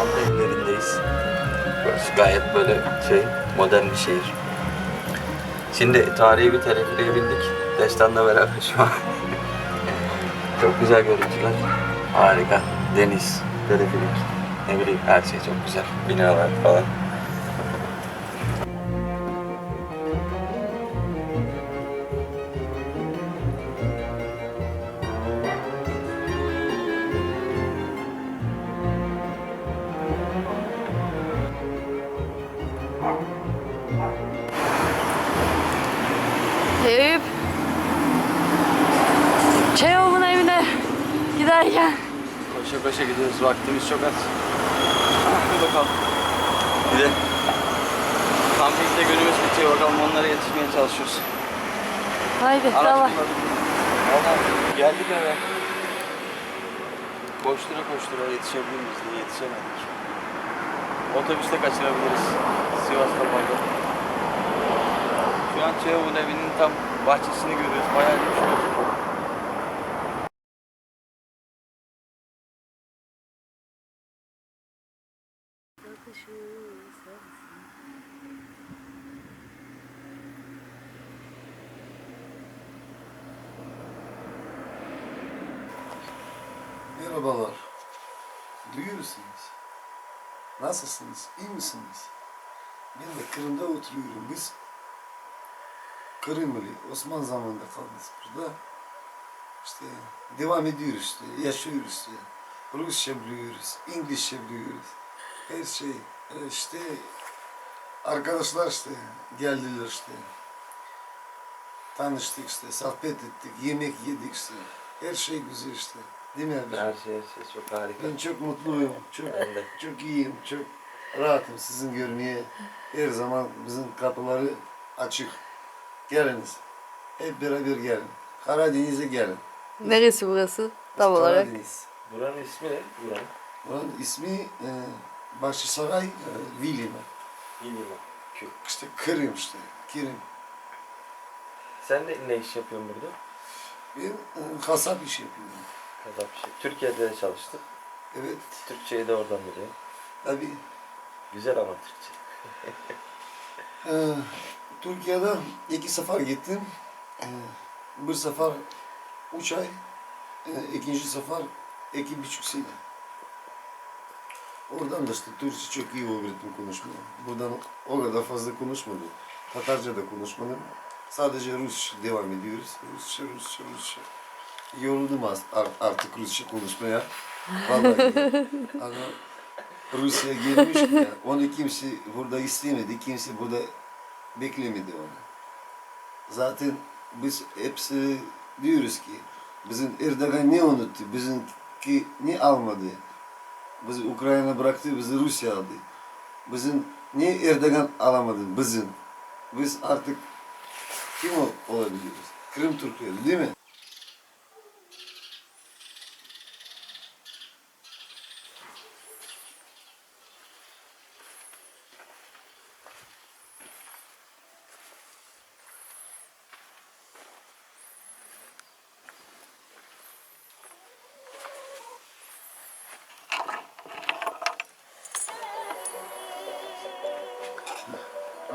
Rant evlerindeyiz. Burası gayet böyle şey, modern bir şehir. Şimdi tarihi bir teleferiğe bindik. Destan'la beraber şu an. çok güzel görüntüler. Harika. Deniz, teleferik, ne bileyim her şey çok güzel. Binalar falan. Giderken Koşa koşa gidiyoruz. Vaktimiz çok az. Hadi bakalım. Bir de kampingde günümüz bitiyor. Bakalım onlara yetişmeye çalışıyoruz. haydi tamam. geldik eve. Koştura koştura yetişebilir miyiz diye yetişemedik. Otobüste kaçırabiliriz. Sivas'ta pardon. Şu an Çehov'un evinin tam bahçesini görüyoruz. Bayağı bir şey Merhabalar. Duyuyorsunuz. Nasılsınız? İyi misiniz? Ben de Kırım'da oturuyorum. Biz Kırımlı, Osman zamanında kaldık burada. İşte devam ediyoruz işte, yaşıyoruz işte. Rusça biliyoruz, İngilizce biliyoruz. Her şey e, işte arkadaşlar işte geldiler işte. Tanıştık işte, sohbet ettik, yemek yedik işte. Her şey güzel işte. Değil mi abi? Her şey, her şey çok harika. Ben çok mutluyum. Çok Ben de. çok iyiyim. Çok rahatım sizin görmeye. Her zaman bizim kapıları açık. Geliniz. Hep beraber gelin. Karadeniz'e gelin. Neresi burası tam olarak? Karadeniz. Buranın ismi ne? Buranın. Buranın ismi e, Başsaray e, Vilima. Bilmiyorum. Kü. İşte Kırım işte. Kırım. Sen de ne iş yapıyorsun burada? Ben e, kasap iş yapıyorum. Kasap işi. Türkiye'de de çalıştım. Evet. Türkçeyi de oradan biliyorum. Tabii. Güzel ama Türkçe. Ee, Türkiye'de iki sefer gittim. Ee, bir sefer üç ay, e, ikinci sefer iki buçuk sene. Oradan da işte Türkçe çok iyi öğrettim konuşmayı. Buradan o kadar fazla konuşmadım. Tatarca da konuşmadım. Sadece Rusça devam ediyoruz. Rusça, Rusça, Rusça. Yoruldum artık Rusça konuşmaya. Vallahi. Ama Rusya gelmiş ya. Onu kimse burada istemedi. Kimse burada beklemedi onu. Zaten biz hepsi diyoruz ki bizim Erdoğan ne unuttu? Bizimki ne almadı? Bizi Ukrayna bıraktı, bizi Rusya aldı. Bizim niye Erdoğan alamadı? Bizim. Biz artık kim ol- olabiliyoruz? Kırım Türkleri değil mi?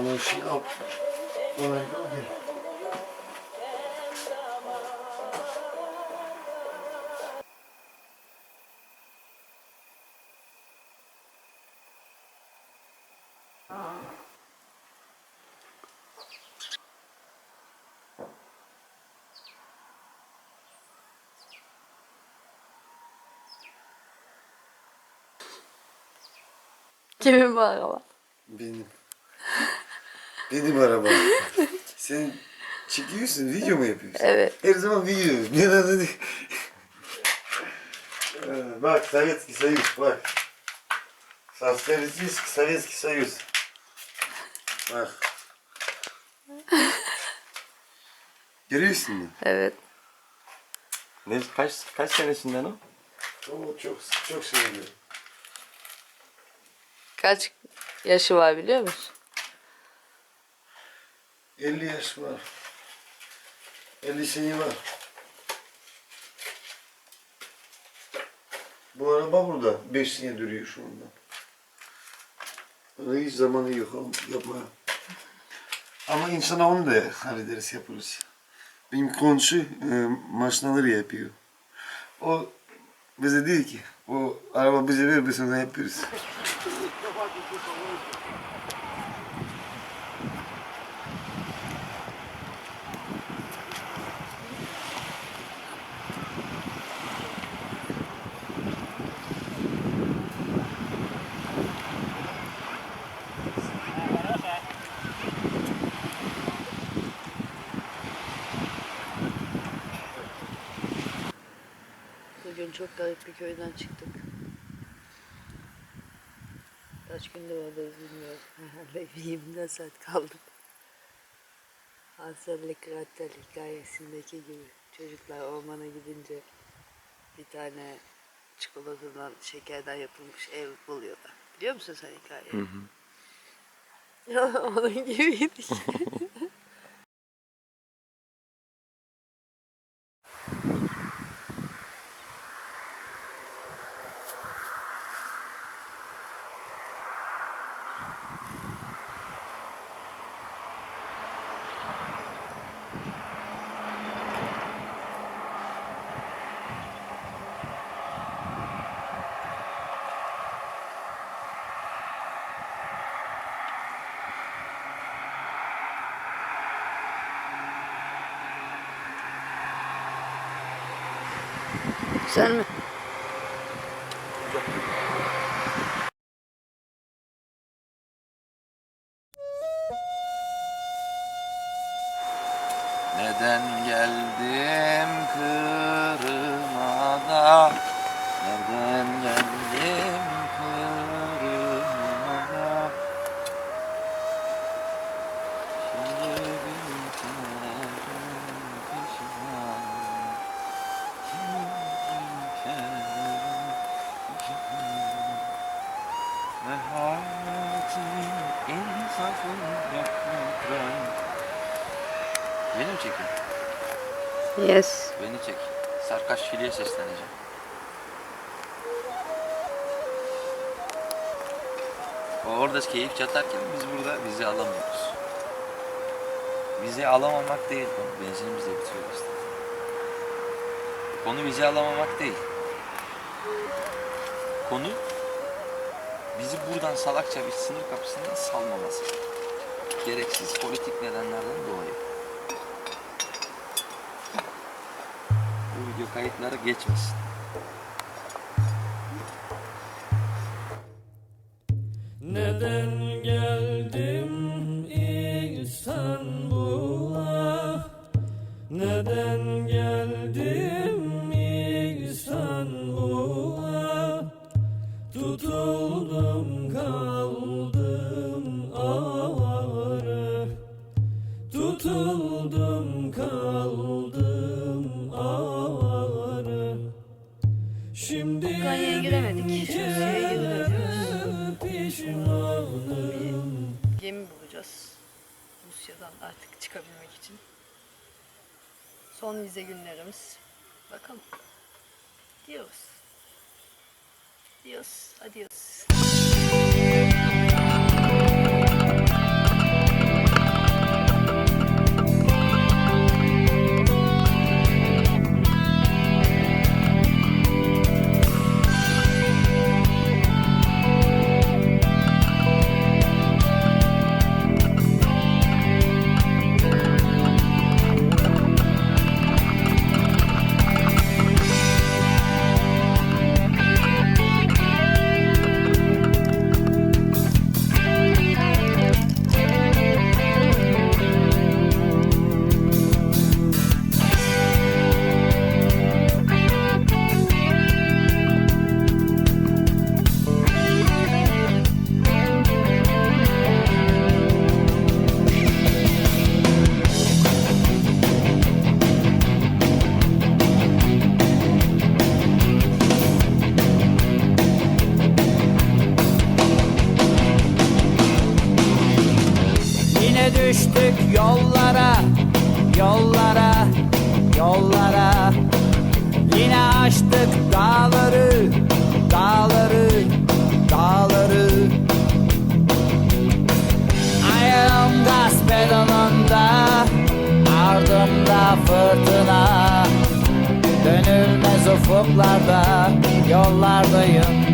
Ama şey al. Bana gel. Kimin bu araba? Benim. Benim arabam. Sen çekiyorsun, video mu yapıyorsun? Evet. Her zaman video. Neden dedi? Ee, Bak, Советский Союз, bak. Советский, Советский Союз. Bak. Görüyorsun mu? Evet. Ne, kaç, kaç senesinden o? O çok çok seviyorum. Kaç yaşı var biliyor musun? 50 yaş var. 50 sene var. Bu araba burada. 5 sene duruyor şu anda. Öyle hiç zamanı yok yapmaya. Ama insana onu da hallederiz yaparız. Benim komşu e, maşinaları yapıyor. O bize değil ki. O araba bize ver biz onu yapıyoruz. garip bir köyden çıktık. Kaç gündür oradayız bilmiyorum. Herhalde 24 saat kaldık. Hansel Gretel hikayesindeki gibi çocuklar ormana gidince bir tane çikolatadan, şekerden yapılmış ev buluyorlar. Biliyor musun sen hikayeyi? Onun gibiydik. Sen mi? Neden Beni mi çekiyorsun? Yes. Beni çek. Sarkaç Fili'ye sesleneceğim. O orada keyif çatarken biz burada vize alamıyoruz. Vize alamamak değil konu. Benzinimiz de bitiyor işte. Konu vize alamamak değil. Konu bizi buradan salakça bir sınır kapısından salmaması. Gereksiz politik nedenlerden dolayı. Kayıtları geçmesin. Neden geldim İstanbul'a? Neden Şimdi Ukrayna'ya giremedik. Rusya'ya giremedik. pişmanım Gemi bulacağız. Rusya'dan artık çıkabilmek için. Son vize günlerimiz. Bakalım. Diyoruz. Diyoruz. Adios. Yine ufuklarda yollardayım